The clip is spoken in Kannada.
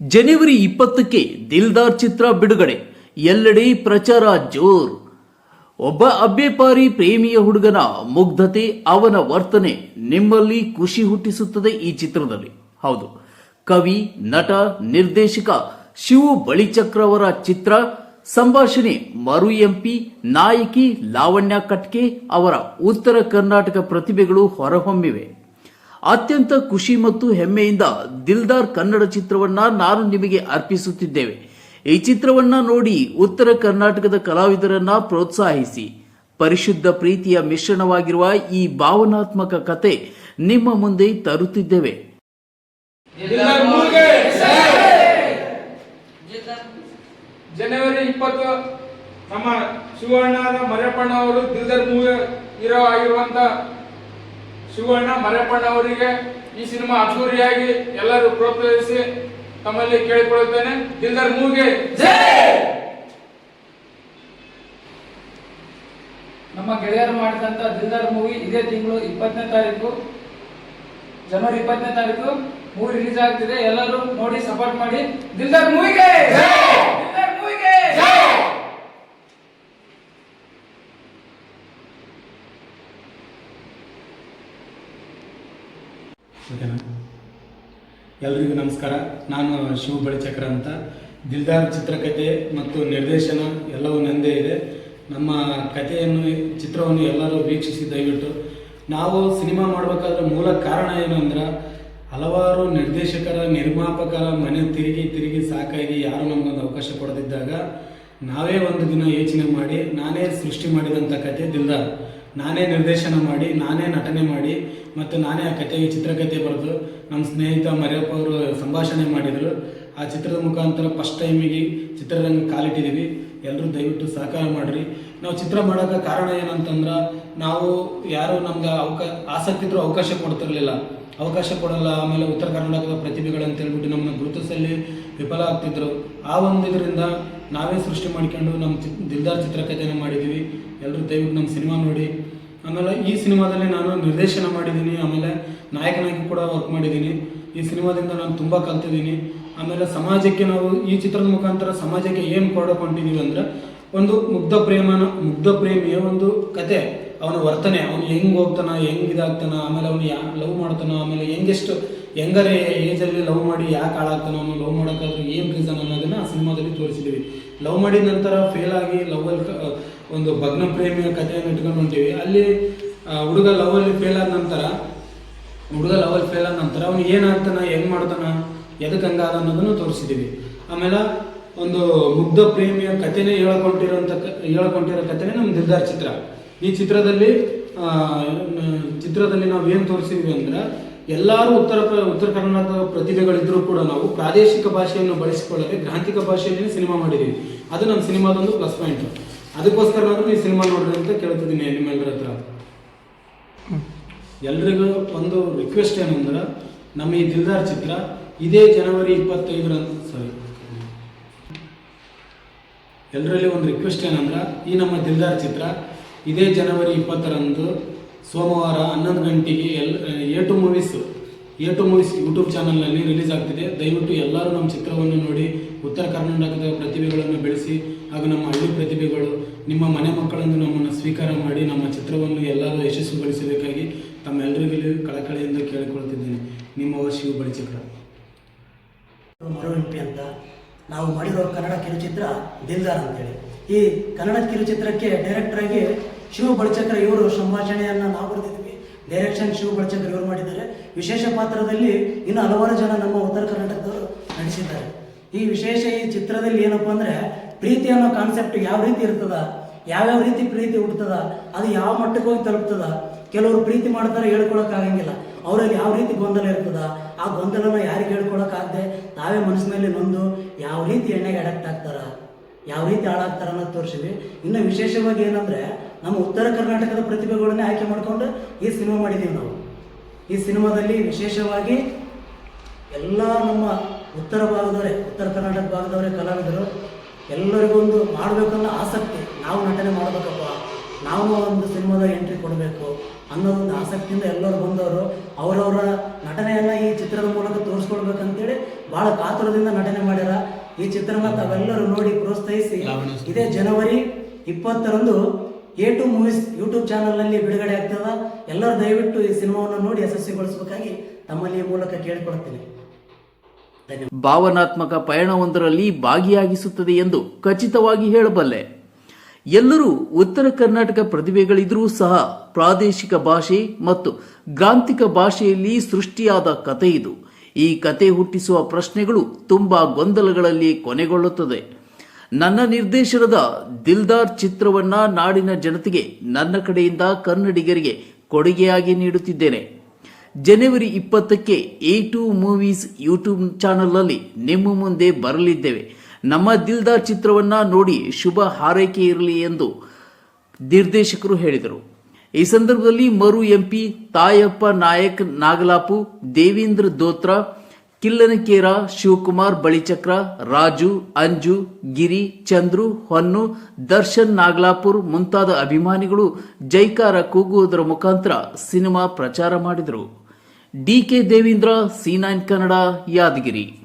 ಜನವರಿ ಇಪ್ಪತ್ತಕ್ಕೆ ದಿಲ್ದಾರ್ ಚಿತ್ರ ಬಿಡುಗಡೆ. ಎಲ್ಲೆಡೆ ಪ್ರಚಾರ ಜೋರ್. ಒಬ್ಬ ಅಭ್ಯಪಾರಿ ಪ್ರೇಮಿಯ ಹುಡುಗನ ಮುಗ್ಧತೆ, ಅವನ ವರ್ತನೆ ನಿಮ್ಮಲ್ಲಿ ಖುಷಿ ಹುಟ್ಟಿಸುತ್ತದೆ ಈ ಚಿತ್ರದಲ್ಲಿ. ಹೌದು, ಕವಿ, ನಟ, ನಿರ್ದೇಶಕ ಶಿವು ಬಳಿಚಕ್ರವರ ಚಿತ್ರ, ಸಂಭಾಷಣೆ ಮರು ಎಂಪಿ ನಾಯಕಿ ಲಾವಣ್ಯ ಕಟ್ಕೆ ಅವರ ಉತ್ತರ ಕರ್ನಾಟಕ ಪ್ರತಿಭೆಗಳು ಹೊರಹೊಮ್ಮಿವೆ. ಅತ್ಯಂತ ಖುಷಿ ಮತ್ತು ಹೆಮ್ಮೆಯಿಂದ ದಿಲ್ದಾರ್ ಕನ್ನಡ ಚಿತ್ರವನ್ನ ನಾನು ನಿಮಗೆ ಅರ್ಪಿಸುತ್ತಿದ್ದೇವೆ. ಈ ಚಿತ್ರವನ್ನ ನೋಡಿ ಉತ್ತರ ಕರ್ನಾಟಕದ ಕಲಾವಿದರನ್ನ ಪ್ರೋತ್ಸಾಹಿಸಿ. ಪರಿಶುದ್ಧ ಪ್ರೀತಿಯ ಮಿಶ್ರಣವಾಗಿರುವ ಈ ಭಾವನಾತ್ಮಕ ಕತೆ ನಿಮ್ಮ ಮುಂದೆ ತರುತ್ತಿದ್ದೇವೆ. ಜನವರಿ ಇಪ್ಪತ್ತು ನಮ್ಮ ಶಿವಣ್ಣ ಮರೆಪಣ್ಣ ಅವರು ದಿಲ್ದರ್ ಮೂವಿ ಇರೋ ಆಗಿರುವಂತ ಶಿವಣ್ಣ ಮರೇಪಣ್ಣ ಅವರಿಗೆ ಈ ಸಿನಿಮಾ ಅದ್ಧೂರಿಯಾಗಿ ಎಲ್ಲರೂ ಪ್ರೋತ್ಸಾಹಿಸಿ ತಮ್ಮಲ್ಲಿ ಕೇಳಿಕೊಳ್ಳುತ್ತೇನೆ. ದಿಲ್ದರ್ ಮೂವಿಗೆ ನಮ್ಮ ಗೆಳೆಯರು ಮಾಡಿದಂತ ದಿಲ್ದರ್ ಮೂವಿ ಇದೇ ತಿಂಗಳು ಇಪ್ಪತ್ತನೇ ತಾರೀಕು. ಜನವರಿ ಇಪ್ಪತ್ತನೇ ತಾರೀಕು ಮೂವಿ ರಿಲೀಸ್ ಆಗ್ತಿದೆ. ಎಲ್ಲರೂ ನೋಡಿ ಸಪೋರ್ಟ್ ಮಾಡಿ. ದಿಲ್ದರ್ ಮೂವಿಗೆ! ದಿಲ್ದಾರ್ ಮೂವಿಗೆ ಓಕೆನಾ ಎಲ್ರಿಗೂ ನಮಸ್ಕಾರ. ನಾನು ಶಿವ ಬಳಿಚಕ್ರ ಅಂತ. ದಿಲ್ದಾರ್ ಚಿತ್ರಕಥೆ ಮತ್ತು ನಿರ್ದೇಶನ ಎಲ್ಲವೂ ನಂದೇ ಇದೆ. ನಮ್ಮ ಕಥೆಯನ್ನು, ಚಿತ್ರವನ್ನು ಎಲ್ಲರೂ ವೀಕ್ಷಿಸಿ ದಯವಿಟ್ಟು. ನಾವು ಸಿನಿಮಾ ಮಾಡಬೇಕಾದ್ರೆ ಮೂಲ ಕಾರಣ ಏನು ಅಂದ್ರೆ, ಹಲವಾರು ನಿರ್ದೇಶಕರ, ನಿರ್ಮಾಪಕರ ಮನೆ ತಿರುಗಿ ತಿರುಗಿ ಸಾಕಾಗಿ ಯಾರು ನಮಗೊಂದು ಅವಕಾಶ ಕೊಡದಿದ್ದಾಗ, ನಾವೇ ಒಂದು ದಿನ ಯೋಚನೆ ಮಾಡಿ, ನಾನೇ ಸೃಷ್ಟಿ ಮಾಡಿದಂಥ ಕತೆ ದಿಲ್ದಾರ್. ನಾನೇ ನಿರ್ದೇಶನ ಮಾಡಿ, ನಾನೇ ನಟನೆ ಮಾಡಿ ಮತ್ತು ನಾನೇ ಆ ಕಥೆಗೆ, ಚಿತ್ರಕಥೆ ಬರೆದು ನಮ್ಮ ಸ್ನೇಹಿತ ಮರಿಯಪ್ಪ ಅವರು ಸಂಭಾಷಣೆ ಮಾಡಿದರು. ಆ ಚಿತ್ರದ ಮುಖಾಂತರ ಫಸ್ಟ್ ಟೈಮಿಗೆ ಚಿತ್ರರಂಗ ಕಾಲಿಟ್ಟಿದ್ದೀವಿ. ಎಲ್ಲರೂ ದಯವಿಟ್ಟು ಸಹಕಾರ ಮಾಡಿರಿ. ನಾವು ಚಿತ್ರ ಮಾಡೋಕೆ ಕಾರಣ ಏನಂತಂದ್ರೆ, ನಾವು ಯಾರು ನಮ್ಗೆ ಅವಕಾಶ ಆಸಕ್ತಿ ಇದ್ರೂ ಅವಕಾಶ ಕೊಡ್ತಿರಲಿಲ್ಲ. ಅವಕಾಶ ಕೊಡಲ್ಲ, ಆಮೇಲೆ ಉತ್ತರ ಕರ್ನಾಟಕದ ಪ್ರತಿಭೆಗಳಂತ ಹೇಳ್ಬಿಟ್ಟು ನಮ್ಮನ್ನು ಗುರುತಿಸಲ್ಲಿ ವಿಫಲ ಆಗ್ತಿದ್ರು. ಆ ಒಂದು ಇದರಿಂದ ನಾವೇ ಸೃಷ್ಟಿ ಮಾಡ್ಕೊಂಡು ನಮ್ಮ ಚಿ ದಿಲ್ದಾರ್ ಚಿತ್ರಕಥೆನ ಮಾಡಿದ್ದೀವಿ. ಎಲ್ಲರೂ ದಯವಿಟ್ಟು ನಮ್ಮ ಸಿನಿಮಾ ನೋಡಿ. ಆಮೇಲೆ ಈ ಸಿನಿಮಾದಲ್ಲಿ ನಾನು ನಿರ್ದೇಶನ ಮಾಡಿದ್ದೀನಿ, ಆಮೇಲೆ ನಾಯಕನಾಗಿ ಕೂಡ ವರ್ಕ್ ಮಾಡಿದ್ದೀನಿ. ಈ ಸಿನಿಮಾದಿಂದ ನಾನು ತುಂಬ ಕಲ್ತಿದ್ದೀನಿ. ಆಮೇಲೆ ಸಮಾಜಕ್ಕೆ ನಾವು ಈ ಚಿತ್ರದ ಮುಖಾಂತರ ಸಮಾಜಕ್ಕೆ ಏನು ಕೊಡಕೊಂಡಿದ್ದೀವಿ ಅಂದ್ರೆ ಒಂದು ಮುಗ್ಧ ಪ್ರೇಮನ, ಮುಗ್ಧ ಪ್ರೇಮಿಯ ಒಂದು ಕತೆ, ಅವನ ವರ್ತನೆ, ಅವನು ಹೆಂಗೆ ಹೋಗ್ತಾನ, ಹೆಂಗೆ ಇದಾಗ್ತಾನ, ಆಮೇಲೆ ಅವನು ಯಾ ಲವ್ ಮಾಡ್ತಾನ, ಆಮೇಲೆ ಹೆಂಗೆಷ್ಟು, ಹೆಂಗರೆ ಏಜಲ್ಲಿ ಲವ್ ಮಾಡಿ ಯಾಕೆ ಹಾಳಾಗ್ತಾನ, ಅವನು ಲವ್ ಮಾಡೋಕ್ಕಾದ್ರೆ ಏನು ರೀಸನ್ ಅನ್ನೋದನ್ನ ಆ ಸಿನಿಮಾದಲ್ಲಿ ತೋರಿಸಿದ್ದೀವಿ ಲವ್ ಮಾಡಿದ ನಂತರ ಫೇಲ್ ಆಗಿ ಲವ್ವಲ್ಲಿ ಒಂದು ಭಗ್ನ ಪ್ರೇಮಿಯ ಕಥೆಯನ್ನು ಇಟ್ಕೊಂಡು ಹೊಂಟೀವಿ. ಅಲ್ಲಿ ಹುಡುಗ ಲವಲ್ಲಿ ಫೇಲ್ ಆದ ನಂತರ, ಹುಡುಗ ಲವಲ್ ಫೇಲ್ ಆದ ನಂತರ ಅವ್ನು ಏನಾಗ್ತಾನ ಹೆಂಗ್ ಮಾಡ್ತಾನ ಎದಕ್ಕೆ ಹಂಗಾದ ಅನ್ನೋದನ್ನು ತೋರಿಸಿದ್ದೀವಿ ಆಮೇಲೆ ಒಂದು ಮುಗ್ಧ ಪ್ರೇಮಿಯ ಕಥೆನೇ ಹೇಳ್ಕೊಂಡಿರೋಂಥ ಹೇಳ್ಕೊಂಡಿರೋ ಕಥೆನೇ ನಮ್ಮ ನಿರ್ಧಾರ ಚಿತ್ರ. ಈ ಚಿತ್ರದಲ್ಲಿ ಚಿತ್ರದಲ್ಲಿ ನಾವು ಏನು ತೋರಿಸಿದ್ವಿ ಅಂದ್ರೆ, ಎಲ್ಲರೂ ಉತ್ತರ ಉತ್ತರ ಕರ್ನಾಟಕದ ಪ್ರತಿಭೆಗಳಿದ್ರೂ ಕೂಡ ನಾವು ಪ್ರಾದೇಶಿಕ ಭಾಷೆಯನ್ನು ಬಳಸಿಕೊಳ್ಳದೆ ಗ್ರಾಂಥಿಕ ಭಾಷೆಯಲ್ಲಿ ಸಿನಿಮಾ ಮಾಡಿದ್ದೀವಿ ಅದು ನಮ್ಮ ಸಿನಿಮಾದೊಂದು ಪ್ಲಸ್ ಪಾಯಿಂಟ್ ಅದಕ್ಕೋಸ್ಕರ ನಾನು ಈ ಸಿನಿಮಾ ನೋಡ್ರಿ ಅಂತ ಕೇಳ್ತಿದ್ದೀನಿ ನಿಮ್ಮೆಲ್ಲರ ಹತ್ರ. ಎಲ್ರಿಗೂ ಒಂದು ರಿಕ್ವೆಸ್ಟ್ ಏನಂದ್ರೆ, ನಮ್ಮ ಈ ದಿಲ್ದಾರ್ ಚಿತ್ರ ಇದೇ ಜನವರಿ ಇಪ್ಪತ್ತೈದರಂದು ಸಾರಿ ಎಲ್ಲರಲ್ಲಿ ಒಂದು ರಿಕ್ವೆಸ್ಟ್ ಏನಂದ್ರೆ, ಈ ನಮ್ಮ ದಿಲ್ದಾರ್ ಚಿತ್ರ ಇದೇ ಜನವರಿ ಇಪ್ಪತ್ತರಂದು ಸೋಮವಾರ ಹನ್ನೊಂದು ಗಂಟೆಗೆ L, A two movies, A two movies YouTube ಚಾನಲ್ನಲ್ಲಿ ರಿಲೀಸ್ ಆಗ್ತಿದೆ. ದಯವಿಟ್ಟು ಎಲ್ಲರೂ ನಮ್ಮ ಚಿತ್ರವನ್ನು ನೋಡಿ, ಉತ್ತರ ಕರ್ನಾಟಕದ ಪ್ರತಿಭೆಗಳನ್ನು ಬೆಳೆಸಿ ಹಾಗೂ ನಮ್ಮ ಹಳ್ಳಿ ಪ್ರತಿಭೆಗಳು, ನಿಮ್ಮ ಮನೆ ಮಕ್ಕಳನ್ನು ನಮ್ಮನ್ನು ಸ್ವೀಕಾರ ಮಾಡಿ ನಮ್ಮ ಚಿತ್ರವನ್ನು ಎಲ್ಲರೂ ಯಶಸ್ವಿಗೊಳಿಸಬೇಕಾಗಿ ತಮ್ಮೆಲ್ಲರಿಗೂ ಕಳಕಳಿಯಿಂದ ಕೇಳಿಕೊಳ್ತಿದ್ದೇನೆ ನಿಮ್ಮ ಶಿವ ಬಳಿಚಕ್ರ ಮರುವಿಂಪಿ ಅಂತ ನಾವು ಮಾಡಿರೋ ಕನ್ನಡ ಕಿರುಚಿತ್ರ ದಿಲ್ದಾರ್ ಅಂತೇಳಿ. ಈ ಕನ್ನಡ ಕಿರುಚಿತ್ರಕ್ಕೆ ಡೈರೆಕ್ಟರ್ ಆಗಿ ಶಿವ ಬಳಚಕ್ರ ಇವರು ಸಂಭಾಷಣೆಯನ್ನು ನಾವು ಬರೆದಿದ್ವಿ. ಡೈರೆಕ್ಷನ್ ಶಿವ ಬಳಚಕ್ರ ಇವರು ಮಾಡಿದ್ದಾರೆ. ವಿಶೇಷ ಪಾತ್ರದಲ್ಲಿ ಇನ್ನು ಹಲವಾರು ಜನ ನಮ್ಮ ಉತ್ತರ ಕರ್ನಾಟಕದವರು ನಟಿಸಿದ್ದಾರೆ. ಈ ವಿಶೇಷ ಈ ಚಿತ್ರದಲ್ಲಿ ಏನಪ್ಪ ಅಂದ್ರೆ ಪ್ರೀತಿ ಅನ್ನೋ ಕಾನ್ಸೆಪ್ಟ್ ಯಾವ ರೀತಿ ಇರ್ತದ, ಯಾವ್ಯಾವ ರೀತಿ ಪ್ರೀತಿ ಹುಡ್ತದ ಅದು ಯಾವ ಮಟ್ಟಕ್ಕೆ ಹೋಗಿ ತಲುಪ್ತದ, ಕೆಲವರು ಪ್ರೀತಿ ಮಾಡ್ತಾರೆ ಹೇಳ್ಕೊಳಕ್ ಆಗಂಗಿಲ್ಲ. ಅವರಲ್ಲಿ ಯಾವ ರೀತಿ ಗೊಂದಲ ಇರ್ತದ, ಆ ಗೊಂದಲನ ಯಾರಿಗೆ ಹೇಳ್ಕೊಳಕ್ ಆಗದೆ ತಾವೇ ಮನಸ್ಸಿನಲ್ಲಿ ನೊಂದು ಯಾವ ರೀತಿ ಎಣ್ಣೆಗೆ ಅಡಕ್ಟ್ ಆಗ್ತಾರ, ಯಾವ ರೀತಿ ಹಾಳಾಗ್ತಾರ ಅನ್ನೋದು ತೋರಿಸಿವಿ ಇನ್ನು ವಿಶೇಷವಾಗಿ ಏನಂದ್ರೆ, ನಮ್ಮ ಉತ್ತರ ಕರ್ನಾಟಕದ ಪ್ರತಿಭೆಗಳನ್ನೇ ಆಯ್ಕೆ ಮಾಡಿಕೊಂಡು ಈ ಸಿನಿಮಾ ಮಾಡಿದ್ದೀವಿ ನಾವು. ಈ ಸಿನಿಮಾದಲ್ಲಿ ವಿಶೇಷವಾಗಿ ಎಲ್ಲ ನಮ್ಮ ಉತ್ತರ ಭಾಗದವರೇ, ಉತ್ತರ ಕರ್ನಾಟಕ ಭಾಗದವರೇ ಕಲಾವಿದರು ಎಲ್ಲರಿಗೂ ಒಂದು ಮಾಡಬೇಕನ್ನೋ ಆಸಕ್ತಿ ನಾವು ನಟನೆ ಮಾಡಬೇಕಪ್ಪ. ನಾವು ಒಂದು ಸಿನಿಮಾದ ಎಂಟ್ರಿ ಕೊಡಬೇಕು ಅನ್ನೋದೊಂದು ಆಸಕ್ತಿಯಿಂದ ಎಲ್ಲರೂ ಬಂದವರು ಅವರವರ ನಟನೆಯನ್ನ ಈ ಚಿತ್ರದ ಮೂಲಕ ತೋರಿಸ್ಕೊಳ್ಬೇಕಂತೇಳಿ ಬಹಳ ಕಾತುರದಿಂದ ನಟನೆ ಮಾಡ್ಯಾರ. ಈ ಚಿತ್ರನ ತಾವೆಲ್ಲರೂ ನೋಡಿ ಪ್ರೋತ್ಸಾಹಿಸಿ. ಇದೇ ಜನವರಿ ಇಪ್ಪತ್ತರಂದು ಎ ಟು ಮೂವೀಸ್ ಯೂಟ್ಯೂಬ್ ಚಾನಲ್ನಲ್ಲಿ ಬಿಡುಗಡೆ ಆಗ್ತದ. ಎಲ್ಲರೂ ದಯವಿಟ್ಟು ಈ ಸಿನಿಮಾವನ್ನು ನೋಡಿ ಯಶಸ್ವಿಗೊಳಿಸಬೇಕಾಗಿ ತಮ್ಮಲ್ಲಿ ಈ ಮೂಲಕ ಕೇಳಿಕೊಳ್ತೀನಿ ಭಾವನಾತ್ಮಕ ಪಯಣವೊಂದರಲ್ಲಿ ಭಾಗಿಯಾಗಿಸುತ್ತದೆ ಎಂದು ಖಚಿತವಾಗಿ ಹೇಳಬಲ್ಲೆ. ಎಲ್ಲರೂ ಉತ್ತರ ಕರ್ನಾಟಕ ಪ್ರತಿಭೆಗಳಿದ್ರೂ ಸಹ ಪ್ರಾದೇಶಿಕ ಭಾಷೆ ಮತ್ತು ಗ್ರಾಂಥಿಕ ಭಾಷೆಯಲ್ಲಿ ಸೃಷ್ಟಿಯಾದ ಕತೆ ಇದು. ಈ ಕತೆ ಹುಟ್ಟಿಸುವ ಪ್ರಶ್ನೆಗಳು ತುಂಬಾ ಗೊಂದಲಗಳಲ್ಲಿ ಕೊನೆಗೊಳ್ಳುತ್ತದೆ. ನನ್ನ ನಿರ್ದೇಶನದ ದಿಲ್ದಾರ್ ಚಿತ್ರವನ್ನ ನಾಡಿನ ಜನತೆಗೆ ನನ್ನ ಕಡೆಯಿಂದ ಕನ್ನಡಿಗರಿಗೆ ಕೊಡುಗೆಯಾಗಿ ನೀಡುತ್ತಿದ್ದೇನೆ. ಜನವರಿ ಇಪ್ಪತ್ತಕ್ಕೆ ಎ ಟು ಮೂವೀಸ್ ಯೂಟ್ಯೂಬ್ ಚಾನಲ್ನಲ್ಲಿ ನಿಮ್ಮ ಮುಂದೆ ಬರಲಿದ್ದೇವೆ. ನಮ್ಮ ದಿಲ್ದಾರ್ ಚಿತ್ರವನ್ನ ನೋಡಿ ಶುಭ ಹಾರೈಕೆ ಇರಲಿ ಎಂದು ನಿರ್ದೇಶಕರು ಹೇಳಿದರು. ಈ ಸಂದರ್ಭದಲ್ಲಿ ಮರು ಎಂಪಿ ತಾಯಪ್ಪ ನಾಯಕ್ ನಾಗಲಾಪು, ದೇವೇಂದ್ರ ದೋತ್ರ, ಕಿಲ್ಲನಕೇರ, ಶಿವಕುಮಾರ್ ಬಳಿಚಕ್ರ, ರಾಜು, ಅಂಜು, ಗಿರಿ, ಚಂದ್ರು, ಹೊನ್ನು, ದರ್ಶನ್ ನಾಗಲಾಪುರ್ ಮುಂತಾದ ಅಭಿಮಾನಿಗಳು ಜೈಕಾರ ಕೂಗುವುದರ ಮುಖಾಂತರ ಸಿನಿಮಾ ಪ್ರಚಾರ ಮಾಡಿದರು. DK Devendra C nine Kannada Yadgiri.